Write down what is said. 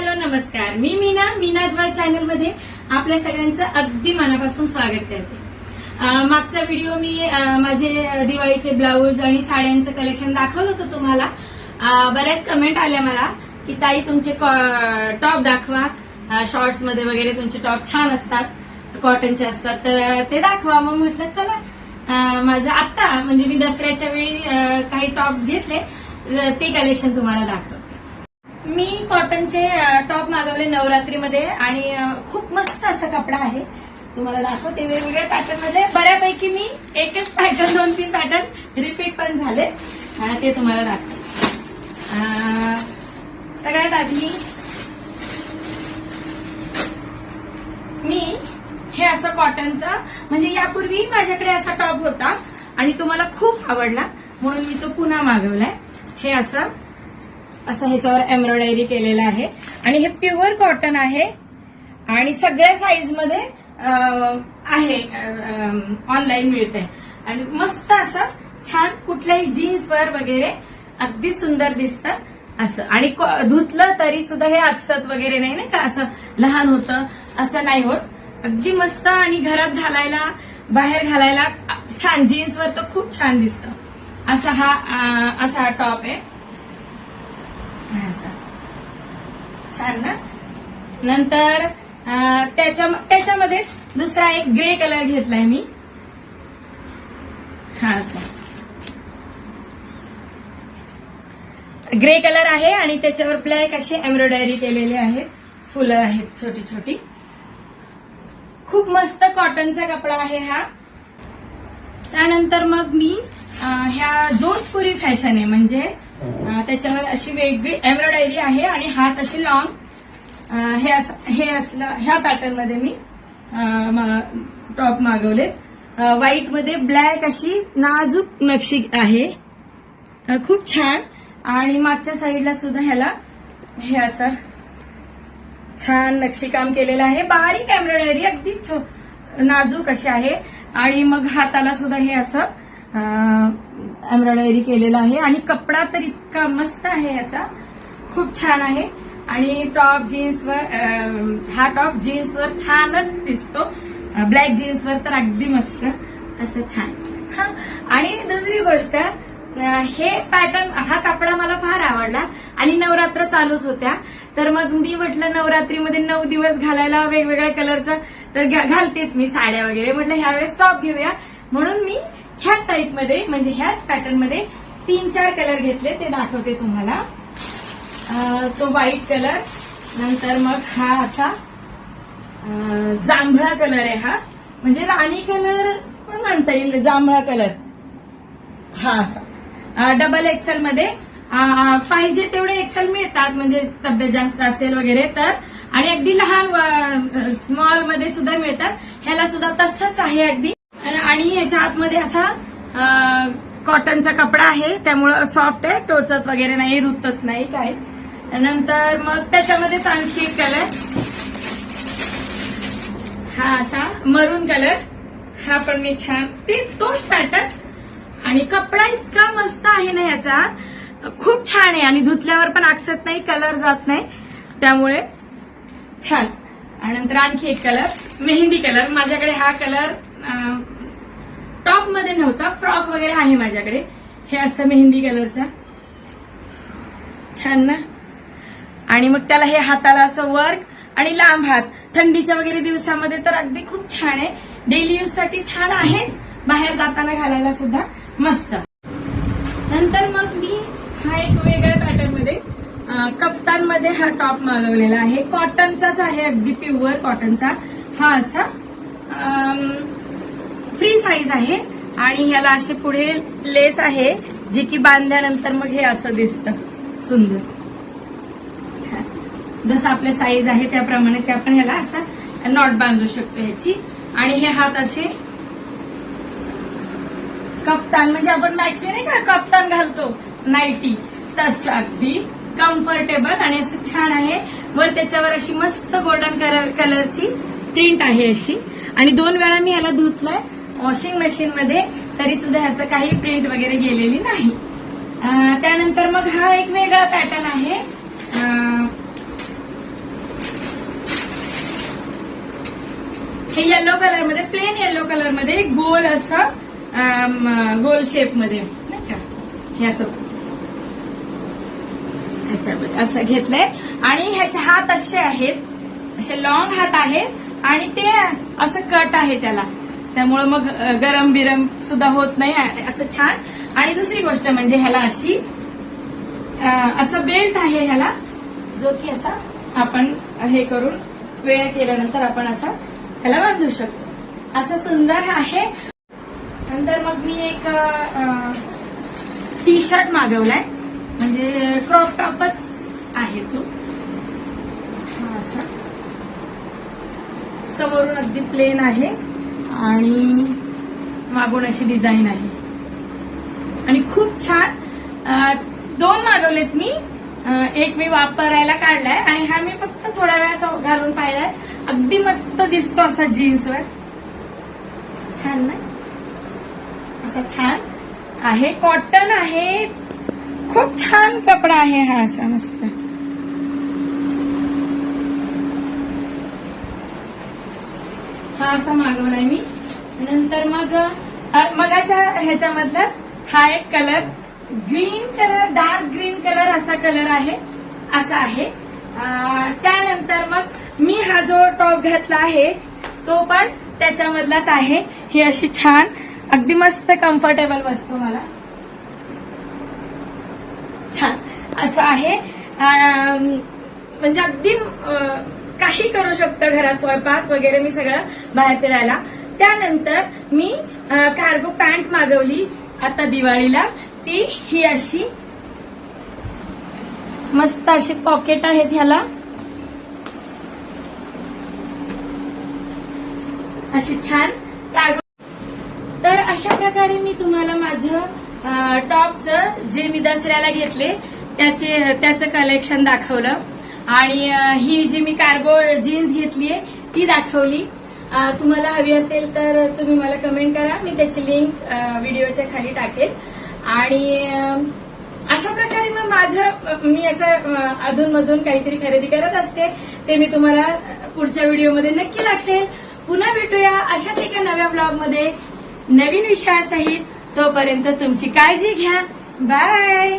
Hello नमस्कार. मी Meena मीनाज world चॅनलमध्ये आपल्या सगळ्यांचं अगदी मनापासून स्वागत करते. मागचा व्हिडिओ मी माझे दिवाळीचे ब्लाऊज आणि साड्यांचं कलेक्शन दाखवलं होतं तुम्हाला. बऱ्याच कमेंट आल्या मला की ताई तुमचे टॉप दाखवा. शॉर्ट्समध्ये वगैरे तुमचे टॉप छान असतात. कॉटनचे असतात. तर ते दाखवा. मग म्हटलं चला. माझं आत्ता म्हणजे मी दसऱ्याच्या वेळी काही टॉप्स घेतले. ते कलेक्शन तुम्हाला दाखव. मी कॉटनचे टॉप मागवले नवरात्रीमध्ये आणि खूप मस्त असा कपडा आहे. तुम्हाला दाखवते वेगवेगळ्या पॅटर्नमध्ये. बऱ्यापैकी मी एकच पॅटर्न दोन तीन पॅटर्न रिपीट पण झाले. ते तुम्हाला दाखवते. सगळ्यात आधी मी हे असं कॉटनचं म्हणजे यापूर्वी माझ्याकडे असा टॉप होता आणि तो मला खूप आवडला म्हणून मी तो पुन्हा मागवलाय. हे असं असं ह्याच्यावर एम्ब्रॉयडरी केलेलं आहे. आणि हे प्युअर कॉटन आहे. आणि सगळ्या साईजमध्ये आहे ऑनलाईन मिळते आणि मस्त असं छान कुठल्याही जीन्सवर वगैरे अगदी सुंदर दिसतं असं. आणि धुतलं तरी सुद्धा हे अक्षत वगैरे नाही नाही का? असं लहान होतं असं नाही होत. अगदी मस्त आणि घरात घालायला बाहेर घालायला छान. जीन्सवर तर खूप छान दिसतं. असा हा असा हा टॉप आहे असा. छान ना? नंतर त्याच्या त्याच्यामध्ये दुसरा एक ग्रे कलर घेतलाय मी. हा असा. ग्रे कलर आहे आणि त्याच्यावर ब्लॅक अशी एम्ब्रॉयडरी केलेली आहे. फुलं आहेत छोटी छोटी. खूप मस्त कॉटनचा कपडा आहे हा. त्यानंतर मग मी ह्या जोधपुरी फॅशन आहे. म्हणजे त्याच्यावर अशी वेगळी एम्ब्रॉयडरी आहे आणि हात अशी लॉंग हे असं हे असलं ह्या पॅटर्नमध्ये मी टॉप मागवलेत. व्हाईटमध्ये ब्लॅक अशी नाजूक नक्षी आहे. खूप छान. आणि मागच्या साईडला सुद्धा ह्याला हे असं छान नक्षीकाम केलेलं आहे. बारीक एम्ब्रॉयडरी अगदी छो- नाजूक अशी आहे. आणि मग हाताला सुद्धा हे असं एम्ब्रॉयडरी केलेलं आहे. आणि कपडा तर इतका मस्त आहे याचा. खूप छान आहे. आणि टॉप जीन्सवर हा टॉप जीन्सवर छानच दिसतो. ब्लॅक जीन्सवर तर अगदी मस्त. असं छान. हा. आणि दुसरी गोष्ट हे पॅटर्न हा कपडा मला फार आवडला. आणि नवरात्र चालूच होत्या. तर मग मी म्हटलं नवरात्रीमध्ये नऊ दिवस घालायला वेगवेगळ्या कलरचा तर घालतेच मी साड्या वगैरे. म्हटलं ह्यावेळेस टॉप घेऊया. म्हणून मी ह्या टाईपमध्ये म्हणजे ह्याच पॅटर्नमध्ये तीन चार कलर घेतले ते दाखवते तुम्हाला. तो व्हाईट कलर नंतर मग हा असा जांभळा कलर आहे हा. म्हणजे राणी कलर पण म्हणता येईल जांभळा कलर हा असा. डबल एक्सेल मध्ये पाहिजे तेवढे एक्सेल मिळतात म्हणजे तब्येत जास्त असेल वगैरे तर. आणि अगदी लहान स्मॉलमध्ये सुद्धा मिळतात. ह्याला सुद्धा तसंच आहे अगदी. आणि- याच्या ह्याच्या आतमध्ये असा कॉटनचा कपडा आहे. त्यामुळं सॉफ्ट आहे टोचत वगैरे नाही रुतत नाही काय नंतर मग त्याच्यामध्येच आणखी एक कलर हा असा मरून कलर हा पण मी छान. ते तोच पॅटर्न आणि कपडा इतका मस्त आहे ना याचा. खूप छान आहे. आणि धुतल्यावर पण आकसत नाही कलर जात नाही. त्यामुळे छान. आणि नंतर आणखी एक कलर मेहंदी कलर माझ्याकडे हा कलर फ्रॉकमध्ये नव्हता. फ्रॉक वगैरे आहे माझ्याकडे. हे असं मेहंदी कलरचा छान ना? आणि मग त्याला हे हाताला असं वर्क आणि लांब हात. थंडीच्या वगैरे दिवसामध्ये तर अगदी खूप छान आहे. डेली यूजसाठी छान आहेच. बाहेर जाताना घालायला सुद्धा मस्त. नंतर मग मी हा एक वेगळ्या पॅटर्नमध्ये कप्तानमध्ये हा टॉप मागवलेला आहे. कॉटनचाच आहे अगदी प्युअर कॉटनचा हा असा साईज आहे आणि ह्याला असे पुढे लेस आहे जी की बांधल्यानंतर मग हे असं दिसतं. सुंदर. छान. जसं आपले साईज आहे त्याप्रमाणे ते आपण ह्याला असं नॉट बांधू शकतो ह्याची. आणि हे हात असे कप्तान म्हणजे आपण मॅक्सी नाही का कप्तान घालतो? नाईटी तस अगदी कम्फर्टेबल आणि असं छान आहे. वर त्याच्यावर अशी मस्त गोल्डन कलर कलरची प्रिंट आहे अशी. आणि दोन वेळा मी ह्याला धुतलंय. वॉशिंग मशीन मध्ये तरी सुद्धा ह्याचं काही प्रिंट वगैरे गेलेली नाही. त्यानंतर मग हा एक वेगळा पॅटर्न आहे. हे येलो कलरमध्ये प्लेन येलो कलरमध्ये गोल असं गोल शेपमध्ये नाही का? हे असं. ह्याच्यामध्ये असं घेतलंय. आणि ह्याचे हात असे आहेत. असे लॉंग हात आहेत. आणि ते असं कट आहे त्याला. त्यामुळं मग गरम बिरम सुद्धा होत नाही असं छान. आणि दुसरी गोष्ट म्हणजे ह्याला अशी असा बेल्ट आहे ह्याला जो की असा आपण हे करून वेळ केल्यानंतर आपण असा ह्याला बांधू शकतो. असं सुंदर आहे. नंतर मग मी एक टी शर्ट मागवलाय. म्हणजे क्रॉप टॉपच आहे तो. हा असा. समोरून अगदी प्लेन आहे. आणि मागून अशी डिझाईन आहे. आणि खूप छान दोन मागवलेत मी. एक मी वापरायला काढलाय आणि हा मी फक्त थोडा वेळ असा घालून पाहिलाय. अगदी मस्त दिसतो असा जीन्सवर छान ना? असा छान आहे. कॉटन आहे. खूप छान कपडा आहे हा असा मस्त. होता असा मागवलाय मी. नंतर मग मगाच्या ह्याच्यामधलाच हा एक colour green colour dark green colour असा कलर आहे असा आहे. त्यानंतर मग मी हा जो टॉप घातला आहे तो पण त्याच्यामधलाच आहे. ही अशी छान अगदी मस्त कम्फर्टेबल बसतो मला. छान असं आहे. म्हणजे अगदी काही करू शकतं घरात स्वयंपाक वगैरे मी सगळं बाहेर फिरायला. त्यानंतर मी कार्गो पॅन्ट मागवली आता दिवाळीला. ती ही अशी मस्त अशी पॉकेट आहेत ह्याला. अशी छान कार्गो तर अशा प्रकारे मी तुम्हाला माझं टॉपचं जे मी दसऱ्याला घेतले त्याचे त्याचं कलेक्शन दाखवलं. आणि ही जी मी कार्गो जीन्स घेतलीये ती दाखवली. तुम्हाला हवी असेल तर तुम्ही मला कमेंट करा. मी त्याची लिंक व्हिडिओच्या खाली टाकेल. आणि अशा प्रकारे मग माझं मी असं अधूनमधून काहीतरी खरेदी करत असते ते मी तुम्हाला पुढच्या व्हिडिओमध्ये नक्की दाखवेल. पुन्हा भेटूया अशाच एका नव्या ब्लॉगमध्ये नवीन विषयासहित तोपर्यंत तुमची काळजी घ्या. बाय